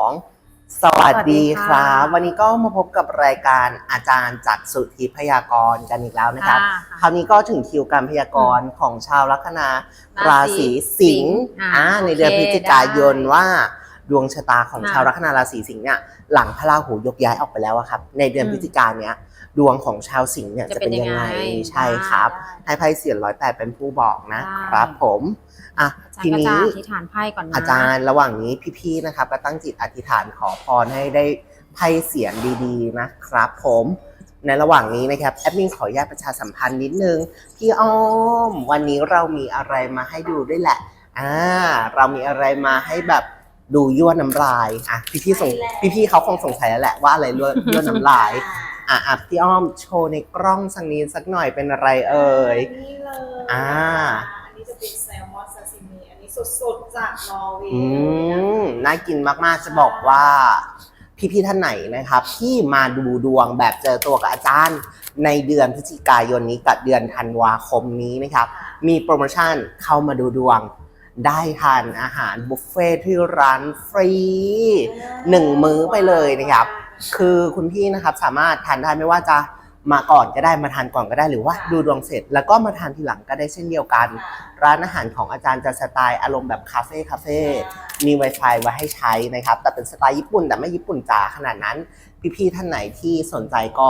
ของสวัสดีครัสวัสดีบค่ะวันนี้ก็มาพบกับรายการอาจารย์จากสุทธิพยากรณ์กันอีกแล้วนะครับค่ะคราวนี้ก็ถึงคิวการพยากรณ์ของชาวลัคนาราราศีศีสิงห์อ่าอ่าในเดือนโอพเคฤศจิกายนได้ว่าดวงชะตาของค่ะชาวลัคนาราศีสิงห์เนี่ยหลังพระราหูยกย้ายออกไปแล้วอะครับ ในเดือนอืมพฤศจิกายนเนี้ย ดวงของชาวสิงห์เนี่ยจะเป็นยังไงใช่ครับได้ให้ไพ่เสียนร้อยแปดเป็นผู้บอกนะได้ครับผมอะอาจารทีย์ก็จะนี้อธิษฐานไพ่ก่อนนะอาจารย์ระหว่างนี้พี่ๆนะครับก็ตั้งจิตอธิษฐานขอพรให้ได้ไพ่เสียงดีๆนะครับผมในระหว่างนี้นะครับแอดมินขออนุญาตประชาสัมพันธ์นิดนึงพี่อ้อม วันนี้เรามีอะไรมาให้ดูด้วยแหละอ่าเรามีอะไรมาให้แบบดูยั่วน้ำลายอะพี่ๆสงพี่ๆเขาคงสงสัยแล้วแหละว่าอะไรยั่วยั่วน้ำลาย อะอะพี่อ้อมโชว์ในกล้องสักนิดสักหน่อยเป็นอะไรเอ่ย นี่เลยอ่า อันนี้จะเป็นแซลมอนซาซิมิ อันนี้สดๆ จากนอร์เวย์อืมน่ากินมากๆ จะบอกว่า พี่ๆท่านไหนนะครับ ที่มาดูดวงแบบเจอตัวกับอาจารย์ ในเดือนพฤศจิกายนนี้กับเดือนธันวาคมนี้นะครับมีโปรโมชั่นเข้ามาดูดวง ได้ทานอาหารบุฟเฟ่ที่ร้านฟรี หนึ่งมื้อไปเลยนะครับ คือคุณพี่นะครับสามารถทานได้ไม่ว่าจะมาก่อนก็ได้มาทานก่อนก็ได้หรือว่าดูดวงเสร็จ แล้วก็มาทานทีหลังก็ได้เช่นเดียวกัน ร้านอาหารของอาจารย์จะสไตล์อารมณ์แบบคาเฟ่คาเฟ่มี Wi-Fi ไว้ให้ใช้นะครับแต่เป็นสไตล์ญี่ปุ่นแต่ไม่ญี่ปุ่นจ๋าขนาดนั้น พี่ๆท่านไหนที่สนใจก็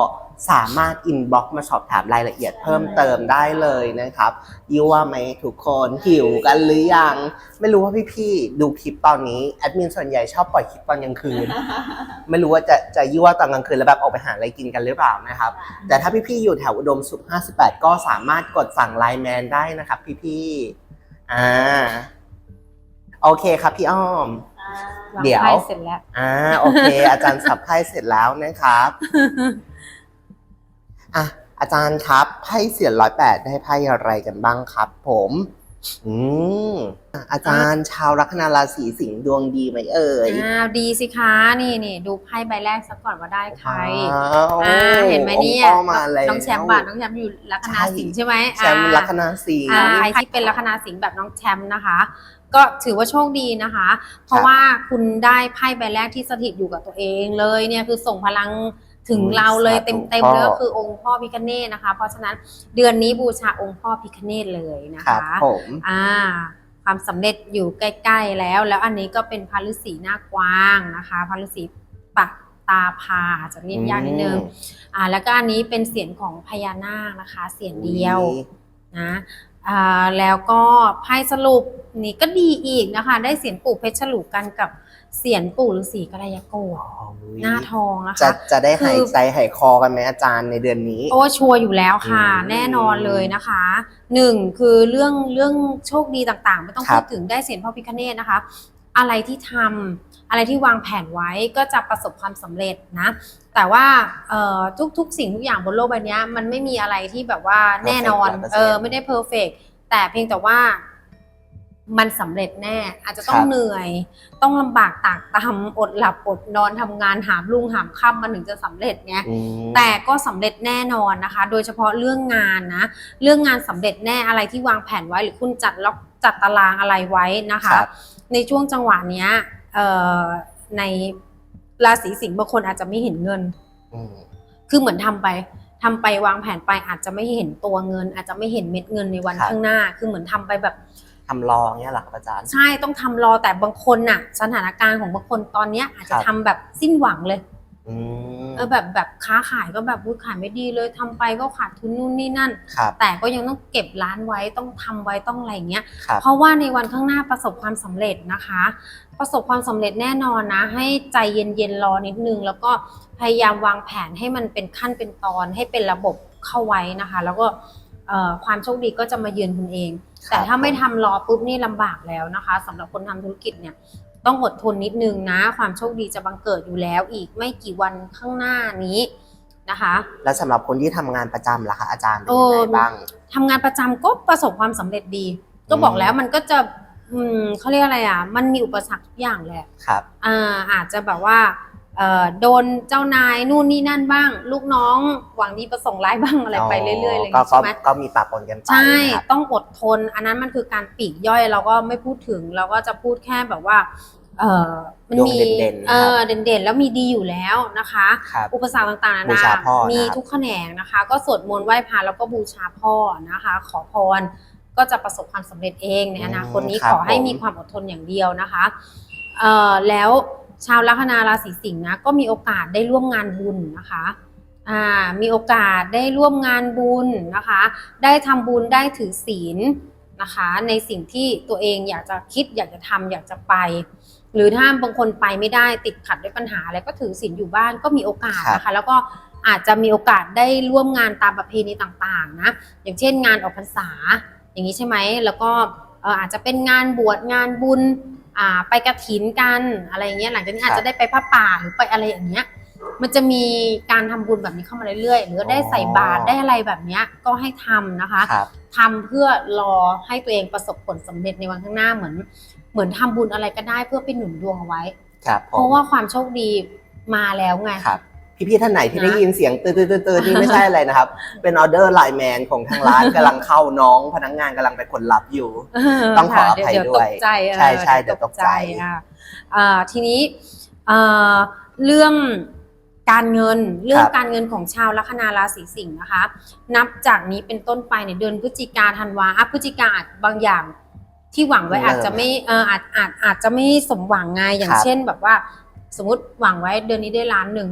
สามารถอินบ็อกมาสอบถามรายละเอียดเพิ่มเติมได้เลยนะครับยั่ว่าไหมทุกคนหิวกันหรือยัง ไม่รู้ว่าพี่ๆดูคลิปตอนนี้แอดมินส่วนใหญ่ชอบปล่อยคลิปตอนกลางคืน ไม่รู้ว่าจะจะยั่ว่าตอนกลางคืนแล้วแบบออกไปหาอะไรกินกันหรือเปล่านะครับ แต่ถ้าพี่ๆอยู่แถวอุดมสุข 58 ก็สามารถกดสั่งไลน์แมนได้นะครับ พี่ๆอ่าโอเคครับพี่อ้อม เดี๋ยวไพ่เสร็จแล้วอ่าโอเค อาจารย์สับไพ่เสร็จแล้วนะครับอะอาจารย์ครับไพ่เสียนร้อยแปดได้ไพ่อะไรกันบ้างครับ ผม อืมอะอาจารย์ชาวลัคนาราศีสิงห์ดวงดีไหมเอ่ยอ้าวดีสิคะนี่นี่ดูไพ่ใบแรกซะก่อนว่าได้ใครว้าวอ่าเห็นไหมเนี่ยองค์พ่อมาแล้วน้องแชมป์บาทน้องแชมป์อยู่ลัคนาใช่สิงห์ใช่ไหมแชมป์อ่าลัคนาสิงห์อ่าใครที่เป็นลัคนาสิงห์แบบน้องแชมป์นะคะ ก็ถือว่าโชคดีนะคะ เพราะว่าคุณได้ไพ่ใบแรกที่สถิตอยู่กับตัวเองเลยเนี่ยคือส่งพลังถึงอืมเราเลยสาธุเต็มเต็มๆพ่อเลยก็คือองค์พ่อพิคเนตนะคะ เพราะฉะนั้นเดือนนี้บูชาองค์พ่อพิคเนตเลยนะครัคะบผมอ่าความสำเร็จอยู่ใกล้ ๆ แล้ว แล้วอันนี้ก็เป็นพระฤาษีหน้ากว้างนะคะพระฤาษีปักตาพาอาจจะเรียกยากนิดนึงอ่าแล้วก็อันนี้เป็นเสียงของพญานาคนะคะ เสียงเดียวนะอ่า แล้วก็ไพ่สรุปนี่ก็ดีอีกนะคะ ได้เสียงปู่เพชรฉลูกกันกับเสียงปู่ฤาษีกระยาโกฏหน้าทองนะจะคะจะได้หายคือใจหายคอกันไหมอาจารย์ในเดือนนี้ โอ้ชัวร์อยู่แล้วค่ะอืมแน่นอนเลยนะคะหนึ่งคือเรื่องเรื่องโชคดีต่างๆ ไม่ต้องครัพูบดถึงได้เสียงพ่อพิคเนตนะคะ อะไรที่ทำอะไรที่วางแผนไว้ก็จะประสบความสำเร็จนะ แต่ว่าเอ่อทุกๆ สิ่งทุกอย่างบนโลกใบเนี้ยมันไม่มีอะไรที่แบบว่าแน่นอน100%เออไม่ได้เพอร์เฟกแต่เพียงแต่ว่ามันสำเร็จแน่ อาจจะต้อคงรับเหนื่อย ต้องลำบากตากตำอดหลับอดนอนทำงานหามรุ่งหามค่ำมันถึงจะสำเร็จไงอืมแต่ก็สำเร็จแน่นอนนะคะ โดยเฉพาะเรื่องงานนะ เรื่องงานสำเร็จแน่อะไรที่วางแผนไว้หรือคุณจัดล็อก จัดตารางอะไรไว้นะคะครับในช่วงจังหวะเนี้ยเอ่อในราศีสิงห์บางคนอาจจะไม่เห็นเงินอืมคือเหมือนทำไปทำไปวางแผนไปอาจจะไม่เห็นตัวเงิน อาจจะไม่เห็นเม็ดเงินในวันครับข้างหน้า คือเหมือนทำไปแบบทำรองเนี่ยเหรอครับอาจารย์ ใช่ต้องทำรอแต่บางคนน่ะ สถานการณ์ของบางคนตอนเนี้ยอาจจะครับทำแบบสิ้นหวังเลย อืมเออแบบแบบค้าขายก็แบบอุ๊ยขายไม่ดีเลยทำไปก็ขาดทุนนู่นนี่นั่น ครับแต่ก็ยังต้องเก็บร้านไว้ต้องทำไว้ต้องอะไรอย่างเงี้ย ครับ เพราะว่าในวันข้างหน้าประสบความสำเร็จนะคะ ประสบความสำเร็จแน่นอนนะ ให้ใจเย็นๆรอนิดนึง แล้วก็พยายามวางแผนให้มันเป็นขั้นเป็นตอนให้เป็นระบบเข้าไว้นะคะ แล้วก็เอ่อความโชคดีก็จะมาเยือนคุณเอง แต่ถ้าไม่ทำรอปุ๊บนี่ลำบากแล้วนะคะสำหรับคนทำธุรกิจเนี่ย ต้องอดทนนิดนึงนะ ความโชคดีจะบังเกิดอยู่แล้วอีกไม่กี่วันข้างหน้านี้นะคะ แล้วสำหรับคนที่ทำงานประจำล่ะคะอาจารย์เป็นโอ้ยังไงบ้างทำงานประจำก็ประสบความสำเร็จดี ก็บอกแล้วมันก็จะอืมเขาเรียกอะไรอะ มันมีอุปสรรคทุกอย่างแหละครับ อ่าอาจจะแบบว่าเอ่อ โดนเจ้านายนู่นนี่นั่นบ้าง ลูกน้องหวังดีประสงค์ร้ายบ้างอะไรไปเรื่อยๆอะไรอย่างก็งี้ใช่ไหมก็ก็มีปะปนกันไปใช่นะครับต้องอดทน อันนั้นมันคือการปลีกย่อยเราก็ไม่พูดถึงเราก็จะพูดแค่แบบว่าเเออมันดวงมีเด่นๆนะครับเออเด่นๆ แล้วมีดีอยู่แล้วนะคะครับอุปสรรคต่างๆนาบูนาชาพ่อนะครับมีทุกแขนงนะคะ ก็สวดมนต์ไหว้พระแล้วก็บูชาพ่อนะคะ ขอพรก็จะประสบความสำเร็จเองในอนาคตนี้อืมครับขอให้ผมมีความอดทนอย่างเดียวนะคะเอ่อแล้ว ชาวลัคนาราศีสิงห์นะก็มีโอกาสได้ร่วมงานบุญนะคะอ่ามีโอกาสได้ร่วมงานบุญนะคะ ได้ทำบุญได้ถือศีลนะคะ ในสิ่งที่ตัวเองอยากจะคิดอยากจะทำอยากจะไป หรือถ้าบางคนไปไม่ได้ติดขัดด้วยปัญหาอะไรก็ถือศีลอยู่บ้านก็มีโอกาสนะคะ แล้วก็อาจจะมีโอกาสได้ร่วมงานตามประเพณีต่างๆนะอย่างเช่นงานออกพรรษาอย่างนี้ใช่ไหมแล้วก็เอ่ออาจจะเป็นงานบวชงานบุญอ่า ไปกระถินกันอะไรอย่างเงี้ยหลังจากนี้อาจจะได้ไปพระป่าหรือไปอะไรอย่างเงี้ย มันจะมีการทำบุญแบบนี้เข้ามาเรื่อยๆ หรือได้ใส่บาตรได้อะไรแบบเนี้ยก็ให้ทำนะคะครับทำเพื่อรอให้ตัวเองประสบผลสำเร็จในวันข้างหน้าเหมือน เหมือนทำบุญอะไรก็ได้เพื่อไปหนุนดวงเอาไว้ครับผมเพราะว่าความโชคดีมาแล้วไงครับ พี่ๆท่านไหนที่นะได้ยินเสียงตืดๆๆๆนี่ไม่ใช่อะไรนะครับ เป็นออเดอร์ไลน์แมนของทางร้านกำลังเข้าน้องพนักงานกำลังไปคนรับอยู่เต้องขออภัยเดี๋ยวด้วยตกใจเออใช่ใช่เดี๋ยวตกใจอะอ่าทีนี้เอ่อเรื่องการเงินเรื่องการเงินของชาวลัคนาราศีสิงห์นะคะ นับจากนี้เป็นต้นไปในยเดือนพฤศจิกาธันวาอะพฤศจิกาอาจบางอย่างที่หวังไว้เริ่มอาจจะไม่เอออาจอาจอาจจะไม่สมหวังไงอย่างครับเช่นแบบว่า สมมติหวังไว้เดือนนี้ได้ล้านหนึ่ง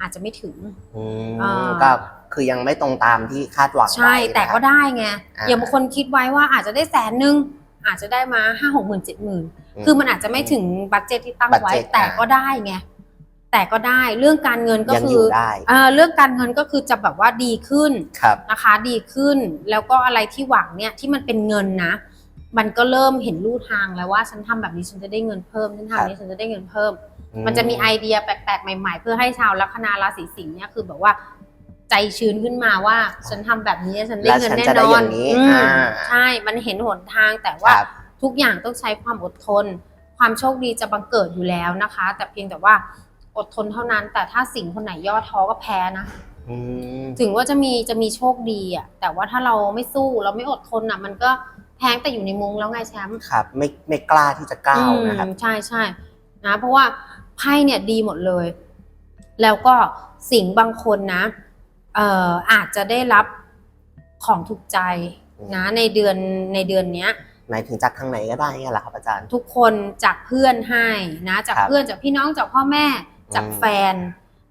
อาจจะไม่ถึง อืมอ่า ก็คือยังไม่ตรงตามที่คาดหวังใช่ไว้แต่ก็นะครับได้ไงอ่าอย่างบางคนคิดไว้ว่าอาจจะได้แสนหนึ่งอาจจะได้มาห้าหกหมื่นเจ็ดหมื่นคือมันอาจจะไม่ถึงบัตเจตที่ตั้งไว้บัดเจ็ตแต่อ่า ก็ได้ไงแต่ก็ได้เรื่องการเงินก็ยังคือยู่อได้เอ่อเรื่องการเงินก็คือจะแบบว่าดีขึ้นครับ นะคะ ดีขึ้น แล้วก็อะไรที่หวังเนี่ยที่มันเป็นเงินนะ มันก็เริ่มเห็นลู่ทางแล้วว่าฉันทำแบบนี้ฉันจะได้เงินเพิ่มฉันทำแบบนี้ฉันจะได้เงินเพิ่ม มันจะมีไอเดียแปลกๆ ใหม่ๆ เพื่อให้ชาวลัคนาราศีสิงห์เนี่ยคือแบบว่า ใจชื้นขึ้นมาว่าฉันทำแบบนี้ฉันได้แล้วเงินฉันแน่จะนได้ออนย่างนี้อืมอ่าใช่ มันเห็นหนทางแต่ว่าครับทุกอย่างต้องใช้ความอดทน ความโชคดีจะบังเกิดอยู่แล้วนะคะ แต่เพียงแต่ว่าอดทนเท่านั้น แต่ถ้าสิงห์คนไหนย่อท้อก็แพ้นะอืมถึงว่าจะมีจะมีโชคดีอะ แต่ว่าถ้าเราไม่สู้เราไม่อดทนอะ มันก็แพงแต่อยู่ในมุ้งแล้วไงแชมป์ครับ ไม่ไม่กล้าที่จะก้าวนะครับอืมใช่ใช่นะเพราะว่า ไพ่เนี่ยดีหมดเลย แล้วก็สิ่งบางคนนะเอ่ออาจจะได้รับของถูกใจนะในเดือนในเดือนเนี้ยหมายถึงจากทางไหนก็ได้เนี่ยแหละครับอาจารย์ ทุกคนจากเพื่อนให้นะจากครับเพื่อนจากพี่น้องจากพ่อแม่จากอืมแฟน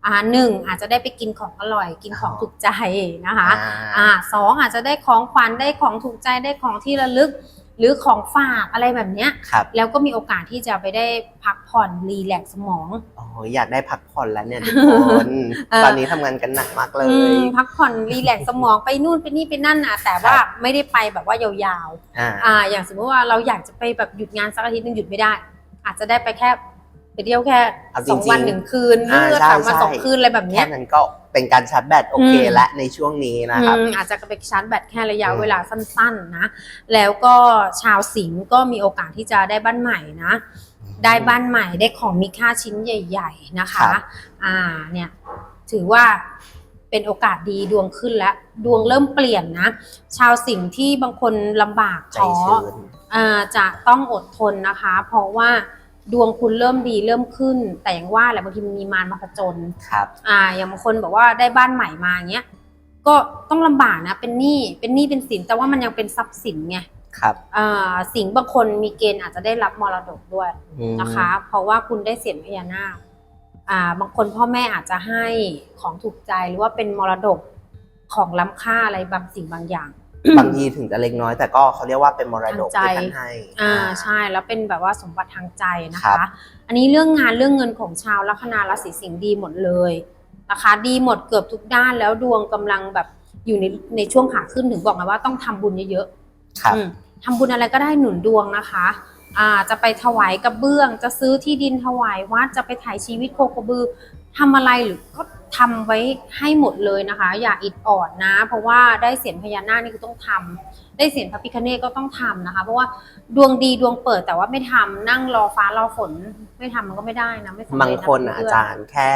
อ่าหนึ่งอาจจะได้ไปกินของอร่อย กินของอ๋อถูกใจนะคะอ่าอ่าสองอาจจะได้ของขวัญได้ของถูกใจได้ของที่ระลึก หรือของฝากอะไรแบบเนี้ยครับแล้วก็มีโอกาสที่จะไปได้พักผ่อนรีแลกซ์สมอง โอ้ยอยากได้พักผ่อนแล้วเนี่ยทุกคนเออ ตอนนี้ทำงานกันหนักมากเลอืย มพักผ่อนรีแลกซ์สมองไปนู่นไปนี่ไปนั่นนะแต่ว่าไม่ได้ไปแบบว่ายาวอ่า ๆอ่าอย่างสมมติว่าเราอยากจะไปแบบหยุดงานสักอาทิตย์หนึงหยุดไม่ได้ อาจจะได้ไปแค่ ไปเที่ยวแค่เอาจสริงๆองวันหนึ่งคืนหอ่ารือใช่สามวันใช่ สองคืนอะไรแบบเนี้แค่ยนั้นก็เป็นการชาร์จแบตโอเคอืมและในช่วงนี้นะครับ อืมอาจจะไปชาร์จแบตแค่ระยะอืม เวลาสั้นๆนะ แล้วก็ชาวสิงห์ก็มีโอกาสที่จะได้บ้านใหม่นะ ได้บ้านใหม่ได้ของมีค่าชิ้นใหญ่ ๆ นะคะ ครับ อ่าเนี่ยถือว่าเป็นโอกาสดีดวงขึ้นแล้ว ดวงเริ่มเปลี่ยนนะ ชาวสิงห์ที่บางคนลำบากใจท้อชื้น อ่าจะต้องอดทนนะคะ เพราะว่า ดวงคุณเริ่มดีเริ่มขึ้น แต่อย่างว่าแหละบางทีมันมีมารมาผจญครับ อ่า อย่างบางคนบอกว่าได้บ้านใหม่มาเงี้ยก็ต้องลำบากนะเป็นหนี้เป็นหนี้เป็นสินแต่ว่ามันยังเป็นทรัพย์สินไงครับอ่าสิงห์บางคนมีเกณฑ์อาจจะได้รับมรดกด้วยอืมนะคะ เพราะว่าคุณได้เสียญพญานาคอ่า บางคนพ่อแม่อาจจะให้ของถูกใจหรือว่าเป็นมรดกของล้ำค่าอะไรบางสิ่งบางอย่าง บางทีถึงจะเล็กน้อย แต่ก็เขาเรียกว่าเป็นมรดกทางใจ ที่ท่านให้อ่าใช่แล้วเป็นแบบว่าสมบัติทางใจนะครัคะบอันนี้เรื่องงานเรื่องเงินของชาวลัคนาราศีสิงห์ดีหมดเลยนะคะ ดีหมดเกือบทุกด้านแล้วดวงกำลังแบบอยู่ในในช่วงขาขึ้นถึงบอกไงว่าต้องทำบุญเยอะๆครับอืมทำบุญอะไรก็ได้หนุนดวงนะคะอ่าจะไปถวายกระเบื้อง จะซื้อที่ดินถวายวัดจะไปถ่ายชีวิตโคกระบือทำอะไรหรือก็ ทำไว้ให้หมดเลยนะคะ อย่าอิดออดนะ เพราะว่าได้เสียงพญานาคนี่คือต้องทำได้เสียงพระพิคเนตก็ต้องทำนะคะ เพราะว่าดวงดีดวงเปิดแต่ว่าไม่ทำนั่งรอฟ้ารอฝน ไม่ทำมันก็ไม่ได้นะไม่สำเร็จะบางคนอะอาเพื่จารย์แค่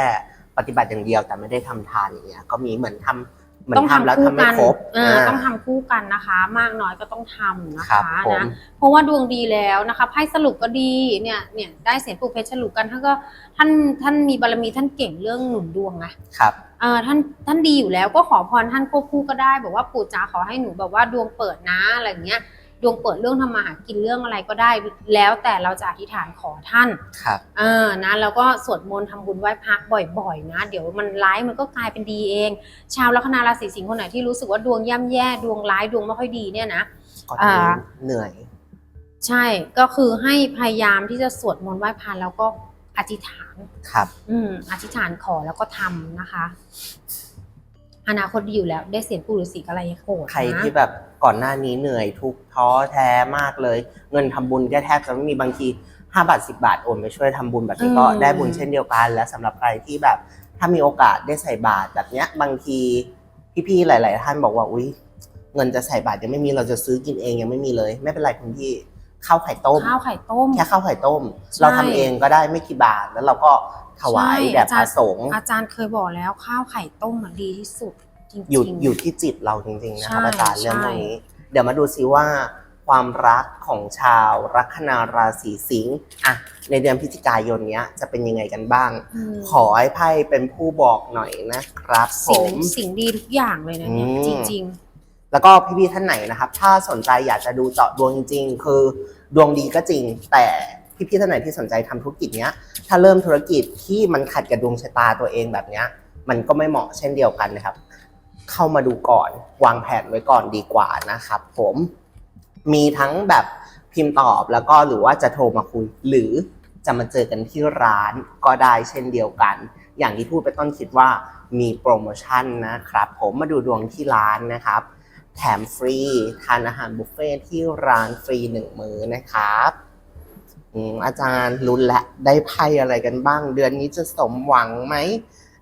ปฏิบัติอย่างเดียวแต่ไม่ได้ทำทานอย่างเงี้ยก็มีเหมือนทำ เหมือนทำแล้วทำไม่ครบเอออ่าต้องทำคู่กันนะคะ มากน้อยก็ต้องทำนะครัคะบผมนะเพราะว่าดวงดีแล้วนะคะไพ่สรุปก็ดีเนี่ยเนี่ยได้เสียงปลูกเพชรฉลุกันท่านก็ท่านท่านมีบารมีท่านเก่งเรื่องหนุนดวงไงครับเออท่านท่านดีอยู่แล้วก็ขอพรท่านควบคู่ก็ได้ บอกว่าปู่จ๋าขอให้หนูแบบว่าดวงเปิดนะอะไรอย่างเงี้ย ดวงเปิดเรื่องทำมาหากินเรื่องอะไรก็ได้ แล้วแต่เราจะอธิษฐานขอท่านครับเออนะแล้วก็สวดมนต์ทำบุญไหว้พระบ่อยๆ นะ เดี๋ยวมันร้ายมันก็กลายเป็นดีเอง ชาวลัคนาราศีสิงห์คนไหนที่รู้สึกว่าดวงย่ำแย่ดวงร้ายดวงไม่ค่อยดีเนี่ยนะก่อนอ่านี้เหนื่อย ใช่ก็คือให้พยายามที่จะสวดมนต์ไหว้พระแล้วก็อธิษฐานครับ อืมอธิษฐานขอแล้วก็ทำนะคะ อนาคตดีอยู่แล้ว ได้เสียงปู่ฤาษีอะไรโหดนะ ใครที่แบบก่อนหน้านี้เหนื่อยทุกข์ท้อแท้มากเลย เงินทำบุญก็แทบจะไม่มีบางที5บาท10บาทโอนไปช่วยทำบุญแบบนี้ก็ได้บุญเช่นเดียวกัน และสำหรับใครที่แบบถ้ามีโอกาสได้ใส่บาตรแบบเนี้ย บางทีพี่ๆหลาย ๆ ท่านบอกว่าอุ้ยเงินจะใส่บาตรยังไม่มีเราจะซื้อกินเองยังไม่มีเลย ไม่เป็นไรคุณพี่ ข้าวไข่ต้มข้าวไข่ต้มแค่ข้าวไข่ต้มใช่เราทำเองก็ได้ไม่กี่บาทแล้วเราก็ถวายใช่แด่พระอาจารย์สงฆ์อาจารย์เคยบอกแล้วข้าวไข่ต้มมันดีที่สุดจริงๆอยู่อยู่ที่จิตเราจริงๆนะครับใช่อาจารย์เรื่องใช่ตรงนี้ เดี๋ยวมาดูซิว่าความรักของชาวลัคนาราศีสิงห์อะในเดือนพฤศจิกายนเนี้ยจะเป็นยังไงกันบ้างอืมขอให้ไพ่เป็นผู้บอกหน่อยนะครับผสิ่งมสิ่งดีทุกอย่างเลยนะเนี่ยอืมจริง แล้วก็พี่ๆท่านไหนนะครับ ถ้าสนใจอยากจะดูเจาะดวงจริง ๆ คือดวงดีก็จริง แต่พี่ๆท่านไหนที่สนใจทำธุรกิจเนี้ย ถ้าเริ่มธุรกิจที่มันขัดกับดวงชะตาตัวเองแบบเนี้ย มันก็ไม่เหมาะเช่นเดียวกันนะครับ เข้ามาดูก่อนวางแผนไว้ก่อนดีกว่านะครับ ผมมีทั้งแบบพิมพ์ตอบแล้วก็หรือว่าจะโทรมาคุย หรือจะมาเจอกันที่ร้านก็ได้เช่นเดียวกัน อย่างที่พูดไปต้นคิดว่ามีโปรโมชั่นนะครับ ผมมาดูดวงที่ร้านนะครับ แถมฟรีทานอาหารบุฟเฟ่ที่ร้านฟรีหนึ่งมื้อนะครับอืมอาจารย์ลุ้นและได้ไพ่อะไรกันบ้าง เดือนนี้จะสมหวังไหม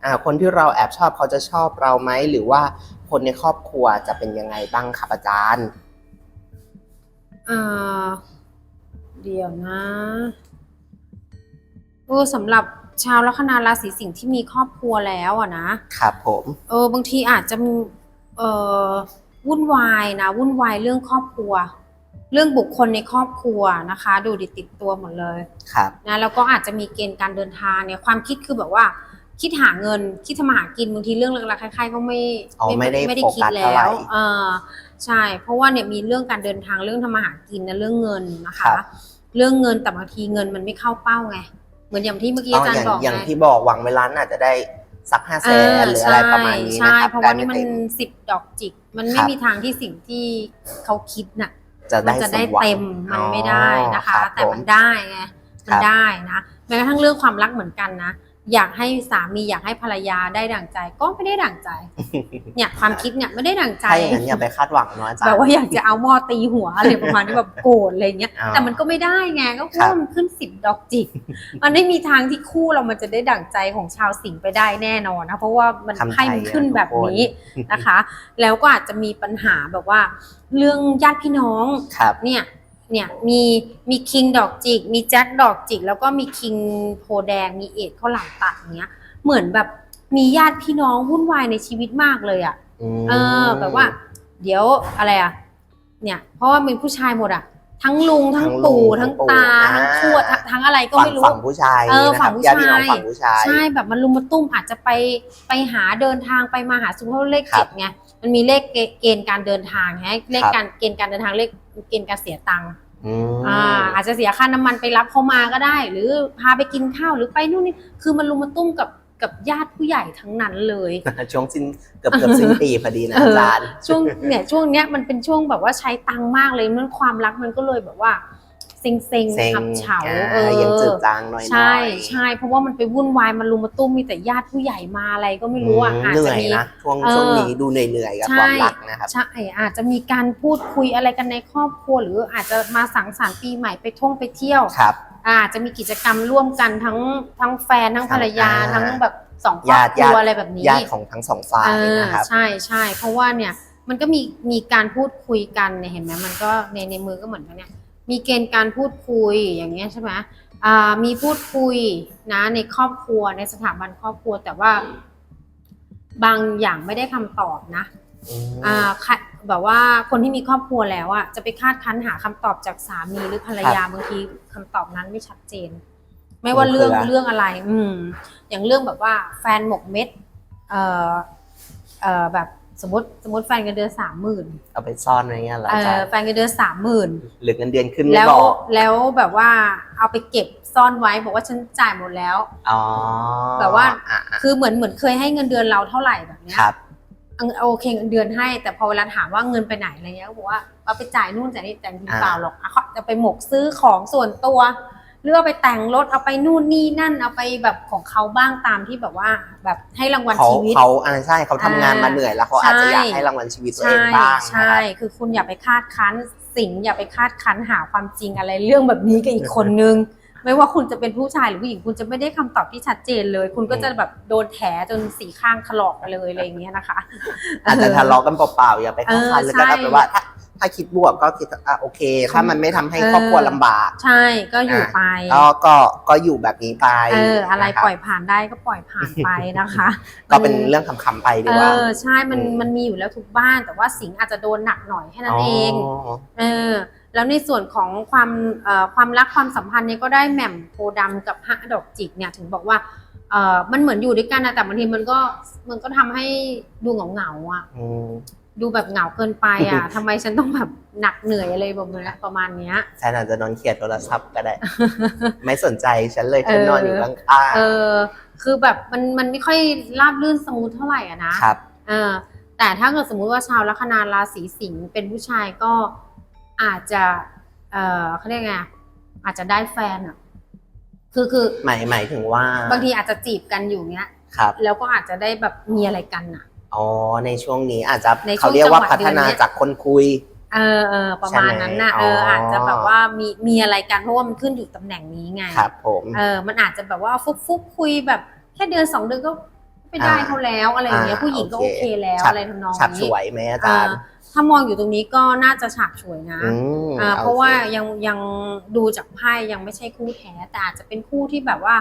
อ่าคนที่เราแอบชอบเขาจะชอบเราไหม หรือว่าคนในครอบครัวจะเป็นยังไงบ้างครับอาจารย์ๆอ่าเดี๋ยวนะเออสำหรับชาวลัคนาราศีสิงห์ที่มีครอบครัวแล้วอะนะครับผม เออบางทีอาจจะมีเอ่อ วุ่นวายนะวุ่นวายเรื่องครอบครัว เรื่องบุคคลในครอบครัวนะคะ ดูดิติดตัวหมดเลยครับนะแล้วก็อาจจะมีเกณฑ์การเดินทางเนี่ยความคิดคือแบบว่า คิดหาเงินคิดทำมาหากินบางทีเรื่องเล็กๆคล้ายๆก็ไม่อ๋อไม่ได้ไม่ได้โฟคิดกัสแล้เท่าไหร่วเออใช่ เพราะว่าเนี่ยมีเรื่องการเดินทางเรื่องทำมาหากินนะเรื่องเงินนะคะ เรื่องเงินแต่บางทีเงินมันไม่เข้าเป้าไงเหมือนอย่างที่เมื่อกี้อ๋ออาจารอย่าย์งบอกอย่างไงที่บอกหวังเวลาอาจจะได้ สักห้าแสนหรืออะไรประมาณนี้ใช่นะครับเพราะว่านี่มันได้ไต็สิบดอกจิก มันคไม่รับมีทางที่สิ่งที่เขาคิดน่ะจะมัได้จะได้สหวังเต็มมันไม่ได้นะคะอ๋อรับแต่มันผได้ไงคมัรันบได้นะแม้กระทั่งเรื่องความรักเหมือนกันนะ อยากให้สามีอยากให้ภรรยาได้ดั่งใจ ก็ไม่ได้ดั่งใจ เนี่ยความคิดเนี่ยไม่ได้ดั่งใจถ้าอย่างนั้นอย่าไปคาดหวังเนาะอาจารย์แบบว่าอยากจะเอาหม้อตีหัวอะไรประมาณนี้แบบโกรธอะไรเงี้ยอ๋อแต่มันก็ไม่ได้ไงก็เพครัราะบว่ามันขึ้นสิบดอกจิกมันไม่มีทางที่คู่เรามันจะได้ดั่งใจของชาวสิงห์ไปได้แน่นอนนะเพราะว่ามันทำใจไพ่มันขึ้นอะทุกแบบนี้คนนะคะ แล้วก็อาจจะมีปัญหาแบบว่า เรื่องญาติพี่น้องครับเนี่ย เนี่ยมีมีคิงดอกจิก มีแจ็คดอกจิก แล้วก็มีคิงโพแดงมีเอ็ดข้าวหลามตัดเนี้ย เหมือนแบบมีญาติพี่น้องวุ่นวายในชีวิตมากเลยอะ่ะมเออแบบว่า เดี๋ยวอะไรอะ่ะ เนี่ย เพราะว่าเป็นผู้ชายหมดอะ่ะ ทั้งลุงทั้งปู่ทั้งตาทั้งทวดทั้งทั้งอะไรก็ฝั่งไม่รู้ฝั่งผู้ชายเออนะคฝั่รับงผู้ญาติพี่น้องชายฝั่งผู้ชายใช่แบบมันลุมมาตุ้มอาจจะไปไปหาเดินทางไปมาหาสมมติว่าเลขครัเจ็บดไงมันมีเลขเกณฑ์การเดินทางฮะเลขครับการเกณฑ์การเดินทางเลขเกณฑ์การเสียตังค์อืมอ่าอาจจะเสียค่าน้ำมันไปรับเขามาก็ได้ หรือพาไปกินข้าวหรือไปนู่นนี่คือมันลุมมาตุ้มกับ กับญาติผู้ใหญ่ทั้งนั้นเลย ช่วงสิ้นเกือบเกือบสิ้นปีพอดีนะเอออาจารย์ช่วงเนี่ยช่วงเนี้ยมันเป็นช่วงแบบว่าใช้ตังค์มากเลยมันความรักมันก็เลยแบบว่าเซ็งเซ็งเซ็งขับเฉาอ่าเออยังจืดจางหน่อยๆใช่ใช่เพราะว่ามันไปวุ่นวายมันลุมมาตุ้มมีแต่ญาติผู้ใหญ่มาอะไรก็ไม่รู้อะมอาจเหนื่จะอยมีนะช่วงเออช่วงนี้ดูเหนื่อยๆกับใช่ความรักนะครับใช่อาจจะมีการพูดคุยอะไรกันในครอบครัว หรืออาจจะมาสังสรรค์ปีใหม่ไปท่องไปเที่ยวครับ อาจจะมีกิจกรรมร่วมกันทั้งทั้งแฟนทั้งภรรยาอ่า ทั้งแบบสองครอบญาติครัญาวติอะไรแบบนี้ญาติของทั้งสองฝ่ายเออนะครับ ใช่ใช่เพราะว่าเนี่ยมันก็มีมีการพูดคุยกันเนี่ยเห็นไหมมันก็ในในมือก็เหมือนกันเนี่ยมีเกณฑ์การพูดคุยอย่างเงี้ยใช่ไหมอ่ามีพูดคุยนะในครอบครัวในสถาบันครอบครัว แต่ว่า บางอย่างไม่ได้คำตอบนะ อืมอ่าค่ะแบบว่าคนที่มีครอบครัวแล้วอะจะไปคาดคั้นหาคำตอบจากสามีหรือภรรยาบางทีคำตอบนั้นไม่ชัดเจน ไม่ว่าเรื่องเรื่องอะไร อืม อย่างเรื่องแบบว่า แฟนหมกเม็ด เอ่อเอ่อแบบสมมติสมมติแฟนเงินเดือนสามหมื่นเอาไปซ่อนไว้เงี้ยเหรอเอ่อาจารอย์แฟนเงินเดือนสามหมื่น หรือเงินเดือนขึ้นไม่แล้วบอกแล้วแบบว่าเอาไปเก็บซ่อนไว้บอกว่าฉันจ่ายหมดแล้ว อ๋อแบบว่า อะคือเหมือนเหมือนเคยให้เงินเดือนเราเท่าไหร่แบบเนี้ยครับเอา โอเคเงินเดือนให้ แต่พอเวลาถามว่าเงินไปไหนอะไรเงี้ยก็บอกว่าเอาไปจ่ายนู่นจ่ายนี่แต่จริงๆเปล่าหรอกอะเขาจะไปหมกซื้อของส่วนตัวหรือเอาไปแต่งรถเอาไปนู่นนี่นั่นเอาไปแบบของเขาบ้างตามที่แบบว่า แบบให้รางวัลเขาชีวิต เขาอ่าใช่เขาทำงานมาอ่าเหนื่อยแล้วเขาอาจจะอยากใช่ให้รางวัลชีวิตตัวเอใช่งบ้างใช่นะครับ คือคุณอย่าไปคาดคั้นสิ่งอย่าไปคาดคั้นหาความจริงอะไรเรื่องแบบนี้กับอีกคนนึง ไม่ว่าคุณจะเป็นผู้ชายหรือผู้หญิงคุณจะไม่ได้คำตอบที่ชัดเจนเลย คุณก็จะแบบโดนแถจนสีข้างถลอกไปเลยอะไรอย่างเงี้ยนะคะอาจจะทะเลาะกันเปล่าๆอย่าไปเข้าคันเออเลยก็ใช่ได้แปลว่าถ้าถ้าคิดบวกก็คิดอะโอเค ถ้ามันไม่ทำให้ครอบครัวลำบาก ใช่ก็อยู่ไปก็ก็ก็อยู่แบบนี้ไปเอออะไรนคบปล่อยผ่านได้ก็ปล่อยผ่านไปนะคะ ก็เป็นเรื่องขำๆไปดีเอกว่าอใช่มันอืมมันมีอยู่แล้วทุกบ้าน แต่ว่าสิงห์อาจจะโดนหนักหน่อยแค่นั้นเองอ๋อเออ แล้วในส่วนของความเอ่อความรักความสัมพันธ์เนี่ยก็ได้แหม่มโพธิ์ดำกับฮะดอกจิกเนี่ยถึงบอกว่าเออมันเหมือนอยู่ด้วยกันนะแต่บางทีมันก็มันก็ทำให้ดูเหงาเหงาๆอะอืมดูแบบเหงาเกินไปอะทำไมฉันต้องแบบหนักเหนื่อยอะไรแบบนี้ประมาณเนี้ยฉันอาจจะนอนเครียดโทรศัพท์ก็ได้ ไม่สนใจฉันเลยเออฉันนอนอยู่ข้างเออ คือแบบมันมันไม่ค่อยราบรื่นสมูทเท่าไหร่อะนะๆครับ เออ แต่ถ้าเกิดสมมุติว่าชาวลัคนาราศีสิงห์เป็นผู้ชายก็ อาจจะเออเขาเรียกไงอาจจะได้แฟนอะคือคือหมายหมายถึงว่า บางทีอาจจะจีบกันอยู่เนี้ยครับ แล้วก็อาจจะได้แบบมีอะไรกันอะอ๋อในช่วงนี้อาจจะในช่วงเขาเรียกว่าจังหวะพัฒนาเดือนเนี้ยจากคนคุยเออเออประมาณนั้นน่ะใช่ไหมเอออ๋อออาจจะแบบว่ามีมีอะไรกันเพราะว่ามันขึ้นอยู่ตำแหน่งนี้ไงครับผมเออมันอาจจะแบบว่าฟุบฟุบคุยแบบแค่เดือนสองเดือนก็ไม่ได้อ่าเขาแล้วอะไรอย่างเงี้ยอ่าผู้หญิงก็โอโอเคเคแล้วฉับอะไรทำนองฉับนี้ฉวยไหมอาจารย์เออ ถ้ามองอยู่ตรงนี้ก็น่าจะฉาบฉวยนะอืมอ่าโอคเพราะว่ายังยังดูจากไพ่ยังไม่ใช่คู่แท้แต่อาจจะเป็นคู่ที่แบบว่า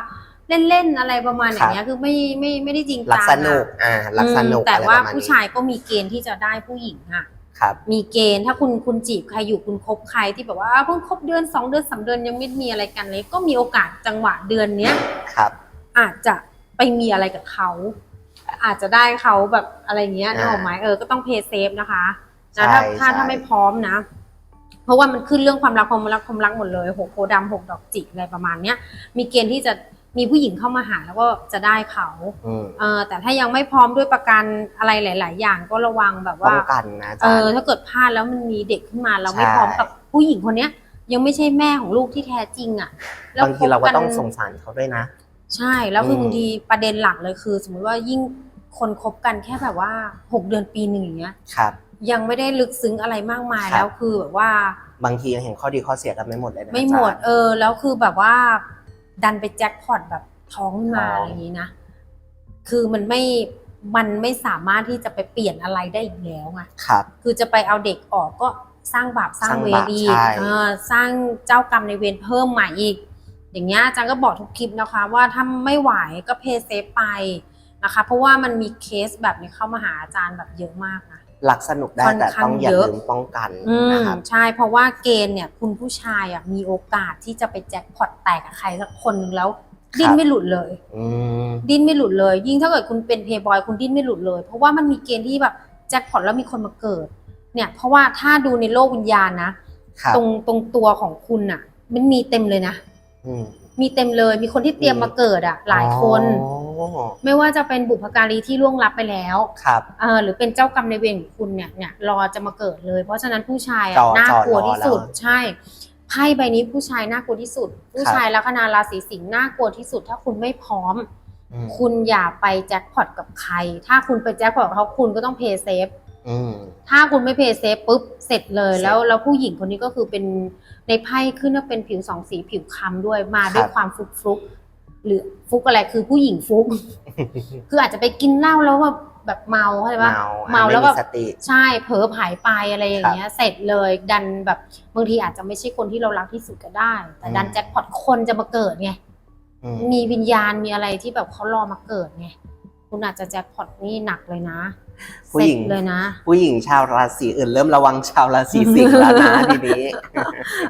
เล่นๆอะไรประมาณอย่างเงี้ยคือไม่ไม่ไม่ได้จริงรักจังสอะนุกอ่ารักสนุกอืมแต่อะไรว่าประมณผู้นี้ชายก็มีเกณฑ์ที่จะได้ผู้หญิงอะครับ มีเกณฑ์ถ้าคุณคุณจีบใครอยู่คุณคบใครที่แบบว่าเพิ่งคบเดือนสองเดือนสามเดือนยังไม่มีอะไรกันเลย ก็มีโอกาสจังหวะเดือนเนี้ยครับ อาจจะไปมีอะไรกับเขาอาจจะได้เขาแบบอะไรเงี้ยอ่า นึกออกไหมเออก็ต้องเพย์เซฟนะคะ ใช่นะถ้าถ้าใช่ ถ้าไม่พร้อมนะ เพราะว่ามันขึ้นเรื่องความรักความรักความรักหมดเลยหกโพธิ์ดำหกดอกจิกอะไรประมาณเนี้ยมีเกณฑ์ที่จะมีผู้หญิงเข้ามาหาแล้วก็จะได้เขาอืมเออแต่ถ้ายังไม่พร้อมด้วยประกันอะไรหลาย ๆ อย่างก็ระวังแบบป้ว่า องกันนะอาเอจารอย์ ถ้าเกิดพลาดแล้วมันมีเด็กขึ้นมาเราไม่ใช่ พร้อมกับผู้หญิงคนเนี้ย ยังไม่ใช่แม่ของลูกที่แท้จริงอะแล้วบางทีเราก็คบนต้องสงสารเขาด้วยนะ ใช่แล้วคือม บางทีประเด็นหลักเลยคือ สมมุติว่ายิ่งคนคบกันแค่แบบว่าหกเดือนปีหนึ่งอย่างเงี้ย ครับ ยังไม่ได้ลึกซึ้งอะไรมากมายครับ แล้วคือแบบว่า บางทียังเห็นข้อดีข้อเสียกันไม่หมดเลยนะไม่หมดอาจารย์ เออ แล้วคือแบบว่า ดันไปแจ็คพอตแบบท้องขึ้นมาท้อง อะไรอย่างนี้นะ คือมันไม่มันไม่สามารถที่จะไปเปลี่ยนอะไรได้อีกแล้วไงครับ คือจะไปเอาเด็กออกก็สร้างบาปสร้างสร้างเวบารปอีกใช่ เออสร้างเจ้ากรรมในเวรเพิ่มใหม่อีก อย่างเงี้ยอาจารย์ก็บอกทุกคลิปนะคะ ว่าถ้าไม่ไหวก็เพย์เซฟไปนะคะ เพราะว่ามันมีเคสแบบนี้เข้ามาหาอาจารย์แบบเยอะมากนะ รักสนุกได้ค่อนแต่ข้างต้องอย่าเยอะ ลืมป้องกันอืมนะครับ ใช่เพราะว่าเกณฑ์เนี่ยคุณผู้ชายอะมีโอกาสที่จะไปแจ็คพอตแตกกับใครสักคนหนึ่งแล้วดิ้นไม่หลุดเลย อืม ดิ้นไม่หลุดเลย ยิ่งถ้าเกิดคุณเป็นเพย์บอยคุณดิ้นไม่หลุดเลย เพราะว่ามันมีเกณฑ์ที่แบบแจ็คพอตแล้วมีคนมาเกิด เนี่ยเพราะว่าถ้าดูในโลกวิญญาณนะ ครับตรงตรงตัวของคุณอะ มันมีเต็มเลยนะ อืม มีเต็มเลย มีคนที่เตรียมมาเกิดอะ หลายคนอ๋อไม่ว่าจะเป็นบุพการีที่ล่วงลับไปแล้วครับเออหรือเป็นเจ้ากรรมในายเวรของคุณเนี่ยเนี่ยรอจะมาเกิดเลย เพราะฉะนั้นผู้ชายจอะอน่ากลัวจอรอที่สุดแล้วใช่ไพ่ใบนี้ผู้ชายน่ากลัวที่สุด ผู้ชายลัคนาราศีสิงห์น่ากลัวที่สุด ถ้าคุณไม่พร้อมอืมคุณอย่าไปแจ็คพอตกับใคร ถ้าคุณไปแจ็คพอตกับเขาคุณก็ต้องเพย์เซฟอืม ถ้าคุณไม่เพย์เซฟปุ๊บเสร็จเลยเสร็จแล้วแล้วผู้หญิงคนนี้ก็คือเป็นในไพ่ขึ้นว่าเป็นผิวสองสีผิวคล้ำด้วยมาด้วยครับความฟลุกฟลุกหรือฟลุกอะไรคือผู้หญิงฟลุก คืออาจจะไปกินเหล้าแล้วแบบแบบเมาเข้าใจปะเมาเมาอะแล้วไม่แบบมีสติใช่เผลอผายไปอะไรอย่างเงี้ย เสร็จเลยดันแบบบางทีอาจจะไม่ใช่คนที่เรารักที่สุดก็ได้ แต่ดันอืมแจ็คพอตคนจะมาเกิดไงอืมมีวิญญาณมีอะไรที่แบบเขารอมาเกิดไงคุณอาจจะแจ็คพอตนี่หนักเลยนะ ผู้หญิงเสร็จเลยนะ ผู้หญิงชาวราศีอื่นเริ่มระวังชาวราศีสิงห์แล้วนะทีนี้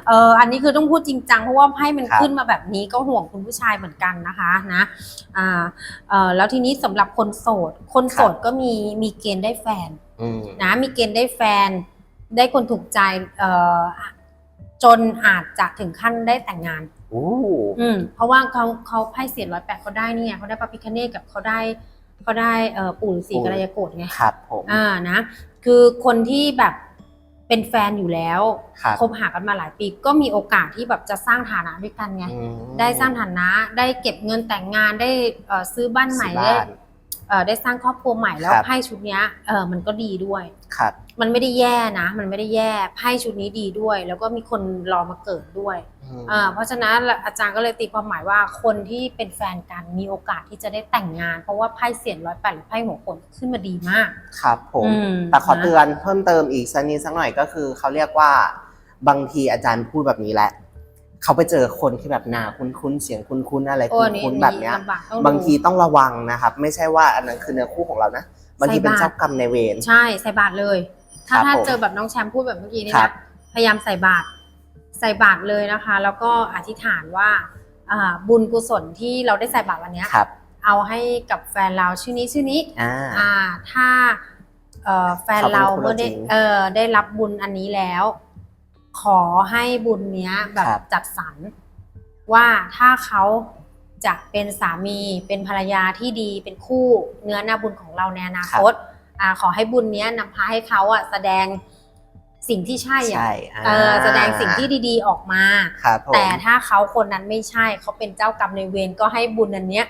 เอออันนี้คือต้องพูดจริงจังเพราะว่าไพ่มันครับขึ้นมาแบบนี้ก็ห่วงคุณผู้ชายเหมือนกันนะคะนะอ่าเออแล้วทีนี้สำหรับคนโสด คนโสดก็มีมีเกณฑ์ได้แฟนอืมนะมีเกณฑ์ได้แฟน ได้คนถูกใจเอ่อจนอาจจะถึงขั้นได้แต่งงานโอ้อืมเพราะว่าเขาเขาไพ่เสียร้อยแปดเขาได้เนี่ยเขาได้พระพิคเนตกับเขาได้ เขาได้เอ่อปู่ฤาษีกัลยาโกฏไงครับผมอ่านะคือคนที่แบบเป็นแฟนอยู่แล้วครับคบหากันมาหลายปีก็มีโอกาสที่แบบจะสร้างฐานะด้วยกันไงอืมได้สร้างฐานะได้เก็บเงินแต่งงานได้เอ่อซื้อบ้านใหม่ซื้อได้บ้านเอ่อได้สร้างครอบครัวใหม่แล้วครับไพ่ชุดเนี้ยเออมันก็ดีด้วยครับ มันไม่ได้แย่นะ มันไม่ได้แย่ไพ่ชุดนี้ดีด้วย แล้วก็มีคนรอมาเกิดด้วยอืมอ่าเพราะฉะนั้นอาจารย์ก็เลยตีความหมายว่าคนที่เป็นแฟนกันมีโอกาสที่จะได้แต่งงาน เพราะว่าไพ่เสียนร้อยแปดหรือไพ่หัวโขนขึ้นมาดีมาก ครับผมอืมแต่ขอนะเตือนเพิ่มเติมอีกสักนิดสักหน่อยก็คือเขาเรียกว่าบางทีอาจารย์พูดแบบนี้แหละเขาไปเจอคนที่แบบหน้าคุ้นๆเสียงคุ้นๆอะไรโอ้อันนี้คุ้นๆแบบเนี้ยลำบากต้องบางทีดูต้องระวังนะครับ ไม่ใช่ว่าอันนั้นคือเนื้อคู่ของเรานะบางทีเป็นใส่บาตรเจ้ากรรมในายเวรใช่ใส่บาตรเลย ถ้าครับถ้าผมเจอแบบน้องแชมป์พูดแบบเมื่อกี้นี่ครันะบ พยายามใส่บาตรใส่บาตรเลยนะคะ แล้วก็อธิษฐานว่าอ่าบุญกุศลที่เราได้ใส่บาตรวันเนี้ยครับเอาให้กับแฟนเราชื่อนี้ชื่อนี้ อ่า อ่าถ้าเอ่อแฟนเขาเป็นเราคนเมื่อได้จริงเออได้รับบุญอันนี้แล้ว ขอให้บุญเนี้ยแบบครับจัดสรรว่าถ้าเขาจะเป็นสามีเป็นภรรยาที่ดีเป็นคู่เนื้อนาบุญของเราในอนาคต อ่าขอให้บุญเนี้ยนำพาให้เขาอะแสดงสิ่งที่ใช่อะใช่าเออแสดงสิ่งที่ดีๆออกมา ครับผมแต่ถ้าเขาคนนั้นไม่ใช่เขาเป็นเจ้ากรรมในายเวรก็ให้บุญอันเนี้ย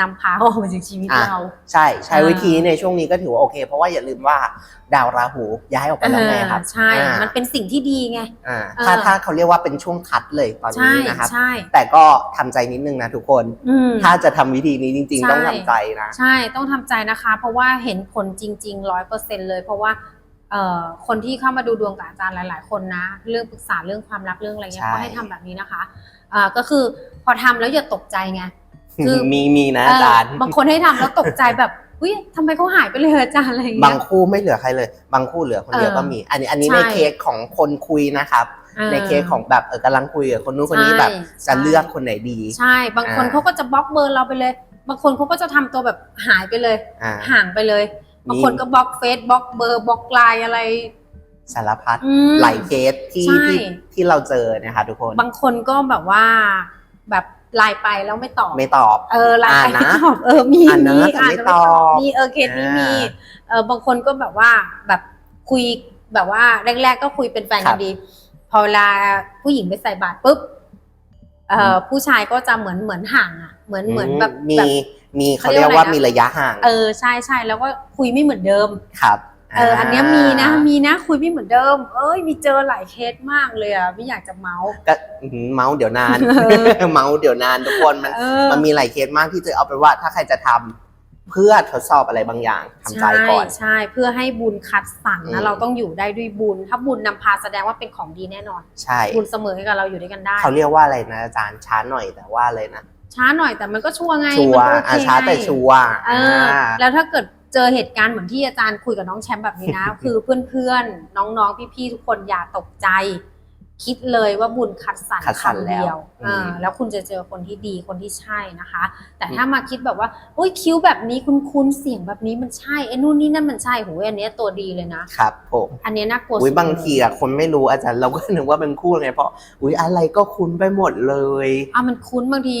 นำพาเขาออกมาจากชีวิตอะ เรา ใช่ใช้อ่า วิธีในช่วงนี้ก็ถือว่าโอเค เพราะว่าอย่าลืมว่าดาวราหูย้ายออกไปแล้วไงครับเออใช่ อ่ามันเป็นสิ่งที่ดีไง อ่าเออถ้าถ้าเขาเรียกว่าเป็นช่วงคัดเลยตอนใช่นี้นะครับ ใช่ แต่ก็ทำใจนิดนึงนะทุกคน อืม ถ้าจะทำวิธีนี้จริง ใช่ ๆ ต้องทำใจนะ ใช่ต้องทำใจนะคะ เพราะว่าเห็นผลจริงๆร้อยเปอร์เซ็นเลย เพราะว่าเอ่อคนที่เข้ามาดูดวงกับอาจารย์หลาย ๆ คนนะ เรื่องปรึกษาเรื่องความรักเรื่องอะไรเงี้ยใช่ ก็ให้ทำแบบนี้นะคะอ่าก็คือพอทำแล้วอย่าตกใจไง คือมีมีนะอาจารย์เออบางคนให้ทำแล้วตกใจแบบอุ้ยทำไมเขาหายไปเลยอาจารย์อะไรอย่างบาเงี้งย คู่ไม่เหลือใครเลย บางคู่เหลือคนเดียวเออก็มี อันนี้อันนี้ใช่ในเคสของคนคุยนะครับอ่าในเคสของแบบเออกำลังคุยกับคนนู้นคนนี้ใช่แบบจะใช่เลือกคนไหนดีใช่ บางคนอ่าเขาก็จะบล็อกเบอร์เราไปเลย บางคนเขาก็จะทำตัวแบบหายไปเลย อ่า ห่างไปเลย บางคนก็บล็อกเฟซบล็อกเบอร์บล็อกไลน์อะไร สารพัดอืมหลายเคสที่ใช่ ที่ที่เราเจอนะคะทุกคน บางคนก็แบบว่าแบบ ไลน์ไปแล้วไม่ตอบ ไม่ตอบ เออไลน์ไปอ่านนะไม่ตอบเออมีอ่านนะมีแต่อ่านไม่แต่ไม่ตอตอบบมีเออเคสนี้อ่ามีมีเออบางคนก็แบบว่าแบบคุยแบบว่าแรกๆก็คุยเป็นแฟนครักับนดี พอเวลาผู้หญิงไปใส่บาตรปุ๊บเอ่ออผู้ชายก็จะเหมือนเหมือนห่างอะ เหมือนเหมือนแบบมีแบบมีเขาเรียกว่าเขาเรียกว่าอะไรนะมีระยะห่าง เออใช่ใช่แล้วก็คุยไม่เหมือนเดิมครับ เอออันเนี้ยมีนะมีนะคุยไม่เหมือนเดิม เอ้ยมีเจอหลายเคสมากเลยอะไม่อยากจะเมาส์ ก็อื้อหือเมาส์เดี๋ยวนานเออเมาส์เดี๋ยวนานทุกคนมันเออ มันมีหลายเคสมากที่เจอเอาเป็นว่าถ้าใครจะทำเพื่อทดสอบอะไรบางอย่างทำใจก่อน ใช่ใช่เพื่อให้บุญคัดสรรอืนะม เราต้องอยู่ได้ด้วยบุญ ถ้าบุญนำพาแสดงว่าเป็นของดีแน่นอน ใช่ บุญเสมอให้กับเราอยู่ด้วยกันได้ เขาเรียกว่าอะไรนะอาจารย์ช้าหน่อยแต่ว่าอะไรนะช้าหน่อยแต่มันก็ชัวร์ไงชัวมันร์ก็โอเคอะช้าแต่ไงชัวร์เออออ่า แล้วถ้าเกิด เจอเหตุการณ์เหมือนที่อาจารย์คุยกับน้องแชมป์แบบนี้นะ คือเพื่อนๆ น้องๆ พี่ๆ ทุกคนอย่าตกใจ คิดเลยว่าบุญคัดสรรคัดสรรคำเดียวแล้วอ่าอืมแล้วคุณจะเจอคนที่ดีคนที่ใช่นะคะ แต่ถ้ามาคิดแบบว่าโอ้ยคิ้วแบบนี้คุณคุณเสียงแบบนี้มันใช่ไอ้นู่นนี่นั่นมันใช่โหยอันเนี้ยตัวดีเลยนะ ครับผมอันเนี้ยน่ากลัวอุ้ยสุดบางทีอะคนไม่รู้อาจารย์เราก็ นึกว่าเป็นคู่ไงเพราะอุ้ยอะไรก็คุ้นไปหมดเลย อะมันคุ้นบางที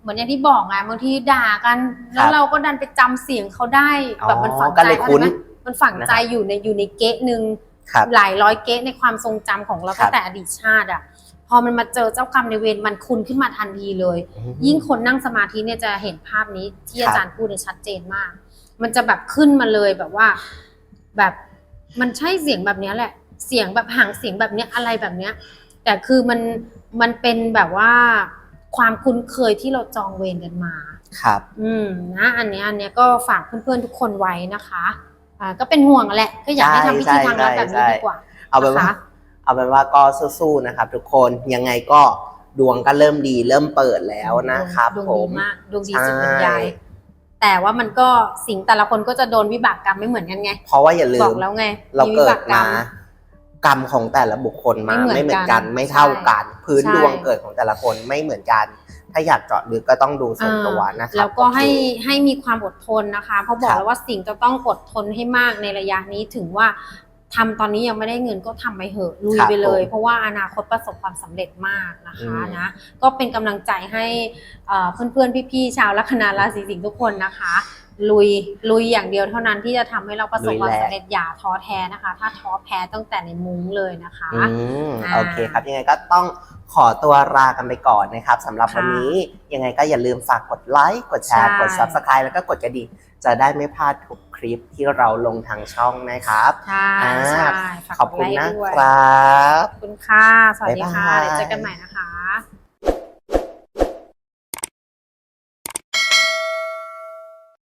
เหมือนอย่างที่บอกไงบางทีด่ากันแล้ครัวบเราก็ดันไปจำเสียงเขาได้แบบมันฝังก็ใจเลยเข้าคุ้นใจไหมมันฝังใจอยู่ในอยู่ในเก๊ะหนึ่ง ครับหลายร้อยเก๊ะในความทรงจำของเราครับตั้งแต่อดีตชาติอะ พอมันมาเจอเจ้ากรรมในายเวรมันคุ้นขึ้นมาทันทีเลยยิ่งคนนั่งสมาธิเนี่ยจะเห็นภาพนี้ที่ครับอาจารย์พูดเนี่ยชัดเจนมาก มันจะแบบขึ้นมาเลยแบบว่า แบบมันใช่เสียงแบบเนี้ยแหละ เสียงแบบห่างเสียงแบบเนี้ยอะไรแบบเนี้ย แต่คือมันมันเป็นแบบว่า ความคุ้นเคยที่เราจองเวรกันมา ครับ อืมนะอันเนี้ยอันเนี้ยก็ฝากเพื่อนๆทุกคนไว้นะคะ อ่าก็เป็นห่วงแหละก็อยากให้ทำพิธีทางลับแบบนี้ดีกว่าเอาเป็นว่านะคะเอาเป็นว่าก็สู้ๆนะครับ ทุกคนยังไงก็ดวงก็เริ่มดีเริ่มเปิดแล้วนะครับดวงผดีมมากดวงดีสุดบรรยายแต่ว่ามันก็สิ่งแต่ละคนก็จะโดนวิบากกรรมไม่เหมือนกันไง เพราะว่าอย่าลืบอมกแล้วไง เราวิเกิบดมากรรมของแต่ละบุคคลมาไม่ไม่เหเหมืมืออนนกักันนไม่เท่ากัน พื้นใช่ดวงเกิดของแต่ละคนไม่เหมือนกัน ถ้าอยากเจาะลึกก็ต้องดูส่วนตัวนะครับแล้วก็โอเคให้ให้มีความอดทนนะคะ เพราะบอคกรับแล้วว่าสิ่งจะต้องอดทนให้มากในระยะนี้ถึงว่าทำตอนนี้ยังไม่ได้เงินก็ทำไปเหอะลุยครับไปเลยผมเพราะว่าอนาคตประสบความสำเร็จมากนะคะอืมนะก็เป็นกำลังใจให้เอ่อเพื่อนๆพี่ๆชาวลัคนาราศีสิงห์ทุกคนนะคะ ลุยลุยอย่างเดียวเท่านั้นที่จะทำให้เราประสบความสำเร็จอย่าท้อแท้นะคะ ถ้าท้อแพ้ตั้งแต่ในมุ้งเลยนะคะอืมอ่าโอเคครับยังไงก็ต้องขอตัวลากันไปก่อนนะครับสำหรับค่ะวันนี้ยังไงก็อย่าลืมฝากกดไลค์กดแชร์ใช่กด Subscribe แล้วก็กดกระดิ่งจะได้ไม่พลาดทุกคลิปที่เราลงทางช่องนะครับใช่อ่าใช่ฝากขอบคุณกดไลนะค์ด้วยครับขอบคุณค่ะ สวัสดีค่ะบ๊ายบายเดี๋ยวเจอกันใหม่นะคะ